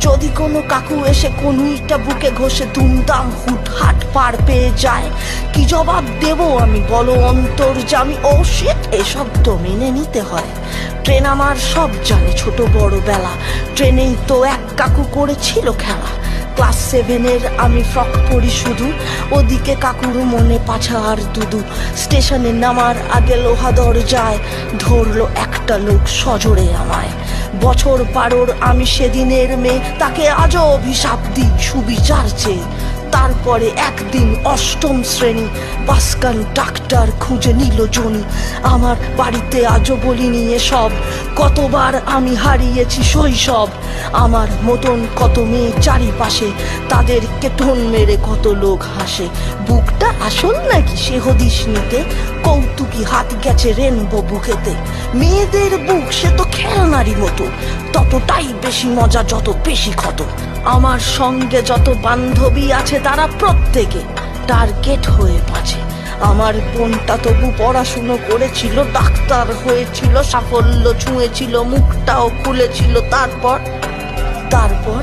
যদি কোনো কাকু এসে কনুইটা বুকে ঘষে দুমদাম হুটহাট পার পেয়ে যায়। কি জবাব দেব আমি বলো অন্তর অন্তর্জামি ও শিট এসব তো মেনে নিতে হয়। ট্রেন আমার সব জানে ছোট বড় বেলা। ট্রেনেই তো এক কাকু করেছিল খেলা। ক্লাস সেভেনের আমি ফ্রক পরি শুধু। ওদিকে কাকুর মনে পাছা আর দুদু। স্টেশনে নামার আগে লোহা দরজায় ধরলো একটা লোক সজোরে আমায়। বছর পারোর আমি সেদিনের মেয়ে, তাকে আজও অভিশাপ দিই সুবিচার চেয়ে। তারপরে একদিন অষ্টম শ্রেণি বাস কন্ডাক্টর খুঁজে নিল জনি। আমার বাড়িতে আজও বলিনি এসব। কতবার আমি হারিয়েছি শৈশব। আমার মতন কত মেয়ে চারিপাশে তাদেরকে টোন মেরে কত লোক হাসে। বুকটা আসল নাকি সে হদিস নিতে? কৌতুকি হাত গেছে রেনবো বুকেতে। মেয়েদের বুক, সে তো খেলনারই মতো, ততটাই বেশি মজা যত বেশি ক্ষত। আমার সঙ্গে যত বান্ধবী আছে তারা প্রত্যেকে টার্গেট হয়ে বাঁচে। আমার বোনটা তবু পড়াশুনো করেছিল, ডাক্তার হয়েছিল, সাফল্য ছুঁয়েছিল, মুখটাও খুলেছিল, তারপর? তারপর?